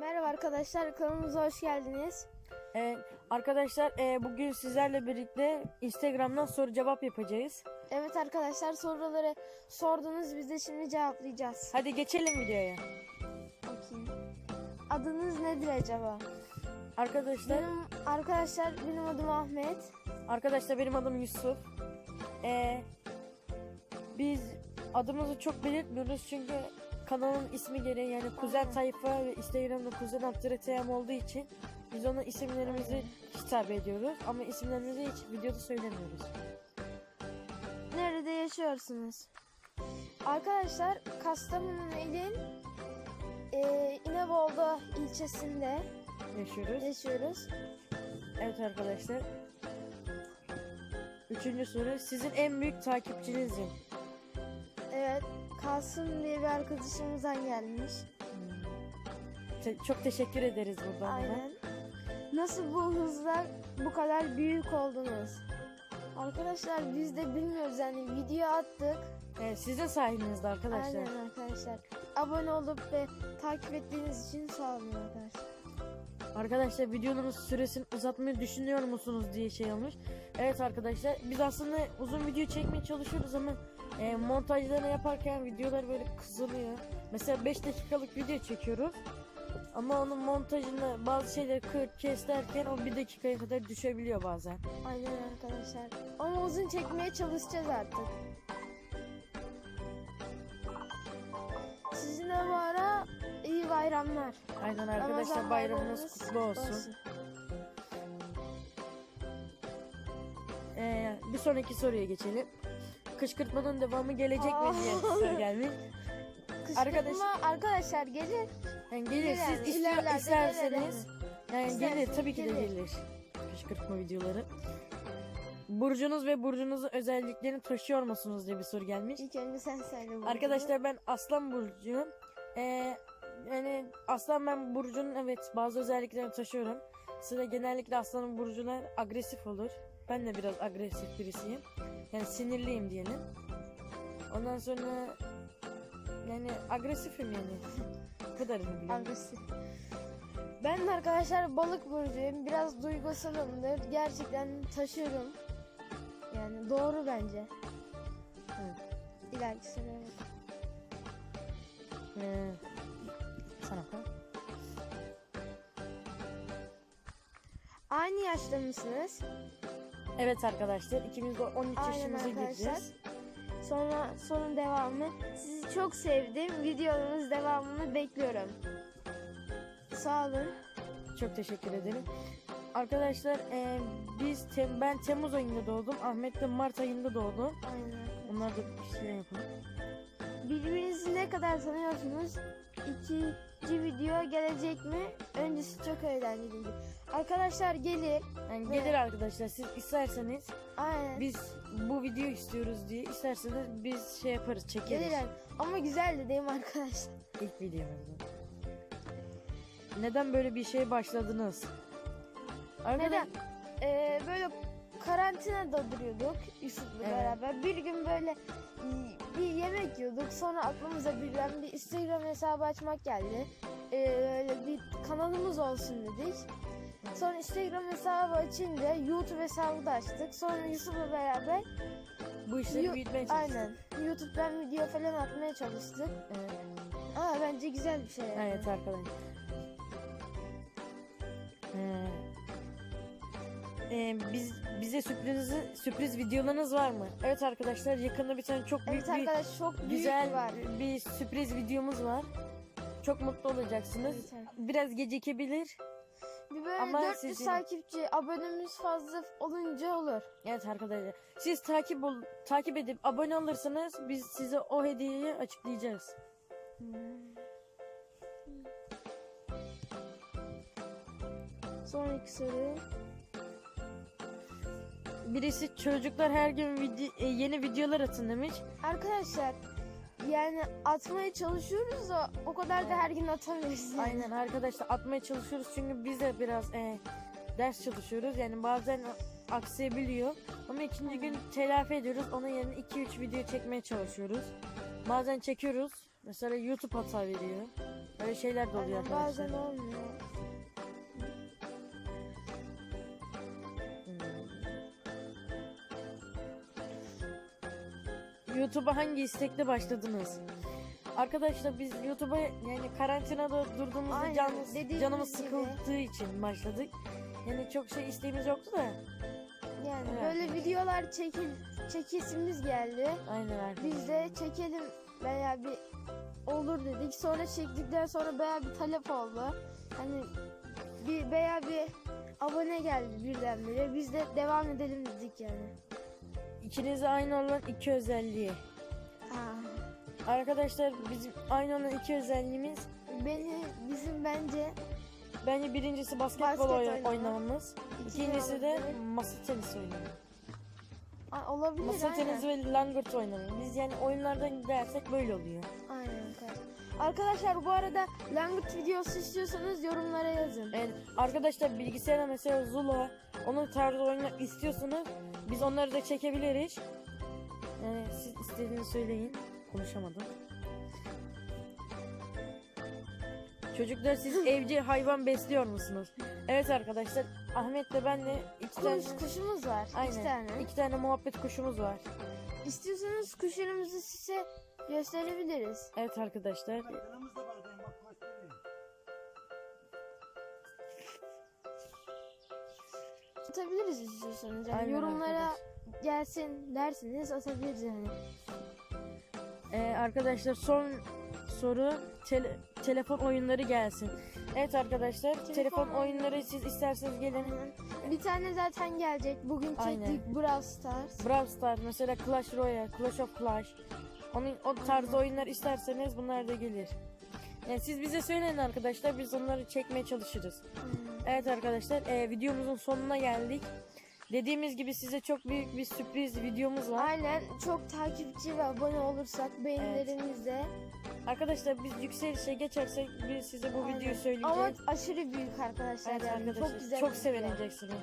Merhaba arkadaşlar kanalımıza hoş geldiniz. Ee, arkadaşlar e, bugün sizlerle birlikte Instagram'dan soru cevap yapacağız. Evet arkadaşlar soruları sordunuz biz de şimdi cevaplayacağız. Hadi geçelim videoya. Bakayım. Adınız nedir acaba? Arkadaşlar, Benim arkadaşlar benim adım Ahmet. arkadaşlar benim adım Yusuf. Ee, biz adımızı çok belirtmiyoruz çünkü kanalın ismi gereği yani Kuzen Tayfa ve Instagram'da Kuzen Abdüreteyam olduğu için biz ona isimlerimizi hitap ediyoruz ama isimlerimizi hiç videoda söylemiyoruz. Nerede yaşıyorsunuz? Arkadaşlar Kastamonu'nun ilin e, İnebolu ilçesinde Yaşıyoruz. yaşıyoruz. Evet arkadaşlar. Üçüncü soru. Sizin en büyük takipçinizim. Kasım diye bir arkadaşımızdan gelmiş. Te- çok teşekkür ederiz buradan. ona. Aynen. Nasıl bu hızla bu kadar büyük oldunuz? Arkadaşlar biz de bilmiyoruz yani video attık. Evet, sizin sayenizde arkadaşlar. Aynen arkadaşlar. Abone olup ve takip ettiğiniz için sağ olun arkadaşlar. Arkadaşlar videonun süresini uzatmayı düşünüyor musunuz diye şey olmuş. Evet arkadaşlar biz aslında uzun video çekmeye çalışıyoruz ama e, montajlarını yaparken videolar böyle kızılıyor. Mesela 5 dakikalık video çekiyoruz. Ama onun montajında bazı şeyleri kır kes derken o 1 dakikaya kadar düşebiliyor bazen. Aynen arkadaşlar. Ama uzun çekmeye çalışacağız artık. Sizin de bu ara iyi bayramlar. Aynen arkadaşlar bayramınız kutlu olsun. Ee, bir sonraki soruya geçelim. Kışkırtmanın devamı gelecek mi diye gelmiş. Kışkırtma arkadaşlar gelir. Yani gelir Gelir, siz istiyor, ilerlerde isterseniz. Yani gelir İsterseniz tabii ki de gelir. gelir. Kışkırtma videoları. Burcunuz ve burcunuzun özelliklerini taşıyor musunuz diye bir soru gelmiş. İlk önce sen söyle. bunu. Arkadaşlar ben Aslan burcuyum. Ee, yani Aslan ben burcunun evet bazı özelliklerini taşıyorum. Sıra genellikle Aslan'ın burcular agresif olur. Ben de biraz agresif birisiyim. Yani sinirliyim diyelim. Ondan sonra yani agresifim yani. Bu kadarını biliyorum. Agresif. Ben de arkadaşlar balık burcuyum. Biraz duygusalımdır. Gerçekten taşıyorum. Yani doğru bence. Evet. İleriki soruya. Ee, sana koy. Aynı yaşta mısınız? Evet arkadaşlar ikimiz de 13 Aynen yaşımıza arkadaşlar. gireceğiz. Sonra sorun devamı. Sizi çok sevdim. Videonuz devamını bekliyorum. Sağ olun. Çok teşekkür ederim. Arkadaşlar e, biz tem, ben Temmuz ayında doğdum. Ahmet de Mart ayında doğdu. Aynen. Onlar da bir şey yapalım. Birbirinizi ne kadar tanıyorsunuz? İkinci video gelecek mi? Öncesi çok eğlenceli. Arkadaşlar gelir. Yani gelir arkadaşlar siz isterseniz Aynen. biz bu video istiyoruz diye isterseniz biz şey yaparız çekeriz. Gelirler. Ama güzeldi değil mi arkadaşlar? İlk videomuzda. Neden böyle bir şeye başladınız? Arkadaş- Neden? Ee, böyle karantinada duruyorduk Yusuf'la Evet. beraber. Bir gün böyle bir yemek yiyorduk. Sonra aklımıza birden bir Instagram hesabı açmak geldi. Ee, bir kanalımız olsun dedik. Sonra Instagram hesabı açınca YouTube hesabı da açtık. Sonra Yusuf'la beraber Bu işleri Yu- büyütmeye çalıştık. aynen YouTube'dan video falan atmaya çalıştık. Evet. Aa bence güzel bir şey. yani. Evet arkadaşlar. Ee, ee, biz bize sürpriz sürpriz videolarınız var mı? Evet arkadaşlar yakında bir tane çok büyük Evet bir çok büyük güzel var. bir sürpriz videomuz var. Çok mutlu olacaksınız. Evet. Biraz gecikebilir. Bir böyle Ama 400 sizin- takipçi, abonemiz fazla olunca olur. Evet arkadaşlar. Siz takip ol, takip edip abone olursanız biz size o hediyeyi açıklayacağız. Sonraki soru. Birisi çocuklar her gün video, e, yeni videolar atın demiş. Arkadaşlar yani atmaya çalışıyoruz da o kadar da her gün atamıyoruz. yani. Aynen arkadaşlar atmaya çalışıyoruz çünkü biz de biraz e, ders çalışıyoruz. Yani bazen aksayabiliyor. Ama ikinci gün telafi ediyoruz. Onun yerine 2-3 video çekmeye çalışıyoruz. Bazen çekiyoruz. Mesela YouTube hata veriyor. Böyle şeyler de oluyor Aynen, arkadaşlar. bazen olmuyor. YouTube'a hangi istekle başladınız? Arkadaşlar biz YouTube'a yani karantinada durduğumuzda Aynen, canımız, canımız sıkıldığı için başladık. Yani çok şey isteğimiz yoktu da. Yani Evet. böyle videolar çekil çekesimiz geldi. Aynen arkadaşlar. Biz de çekelim veya bir olur dedik. Sonra çektikten sonra bayağı bir talep oldu. Hani bir veya bir abone geldi birdenbire. Biz de devam edelim dedik yani. İkinize aynı olan iki özelliği. Arkadaşlar bizim aynı olan iki özelliğimiz Beni bizim bence bence birincisi basketbol Basket oy- oynamamız. İkinci İkincisi de olabilir. masa tenisi oynamak. Aa, olabilir Masa aynen. tenisi ve langırt oynamak. Biz yani oyunlardan gidersek böyle oluyor. Aynen arkadaşlar. Arkadaşlar bu arada Langırt videosu istiyorsanız yorumlara yazın. Evet, arkadaşlar bilgisayarda mesela Zula onun tarzı oynamak istiyorsanız biz onları da çekebiliriz. Yani siz istediğini söyleyin. Konuşamadım. Çocuklar siz evcil hayvan besliyor musunuz? Evet arkadaşlar Ahmet de ben de iki tane, Kuş, kuşumuz var. iki aynen, tane. iki tane muhabbet kuşumuz var. İstiyorsanız kuşlarımızı size gösterebiliriz. Evet arkadaşlar Atabiliriz istiyorsanız. Yani Aynen yorumlara arkadaş. gelsin derseniz atabiliriz yani. Ee, arkadaşlar son soru tele- telefon oyunları gelsin. Evet arkadaşlar telefon, Telefon oyunları siz isterseniz gelin. Bir tane zaten gelecek. Bugün Aynen. çektik Brawl Stars. Brawl Stars mesela Clash Royale, Clash of Clash. Onun o tarz oyunlar isterseniz bunlar da gelir. Yani siz bize söyleyin arkadaşlar biz onları çekmeye çalışırız. Evet arkadaşlar e, videomuzun sonuna geldik. Dediğimiz gibi size çok büyük bir sürpriz videomuz var. Aynen çok takipçi ve abone olursak beğenilerinizle. Arkadaşlar biz yükselişe geçersek biz size bu Aynen. videoyu söyleyeceğiz. Ama aşırı büyük arkadaşlar Evet yani. arkadaşlar Çok güzel. çok video. sevineceksiniz.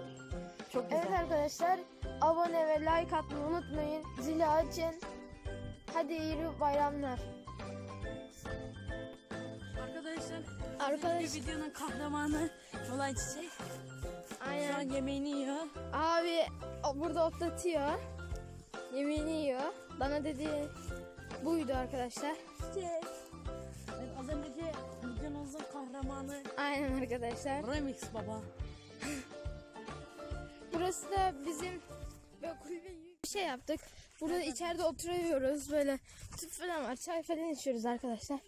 Çok güzel. Evet arkadaşlar abone ve like atmayı unutmayın. Zili açın. Hadi iyi bayramlar. Arkadaş bir videonun kahramanı Olay Çiçek. Şu an aynen. yemeğini yiyor. Abi burada otlatıyor. Yemeğini yiyor. Bana dedi buydu arkadaşlar. Çiçek. Evet, az önceki videonuzun kahramanı Aynen arkadaşlar. Remix baba. Burası da bizim böyle kulübe bir şey yaptık. Burada içeride oturuyoruz böyle tüp falan var çay falan içiyoruz arkadaşlar.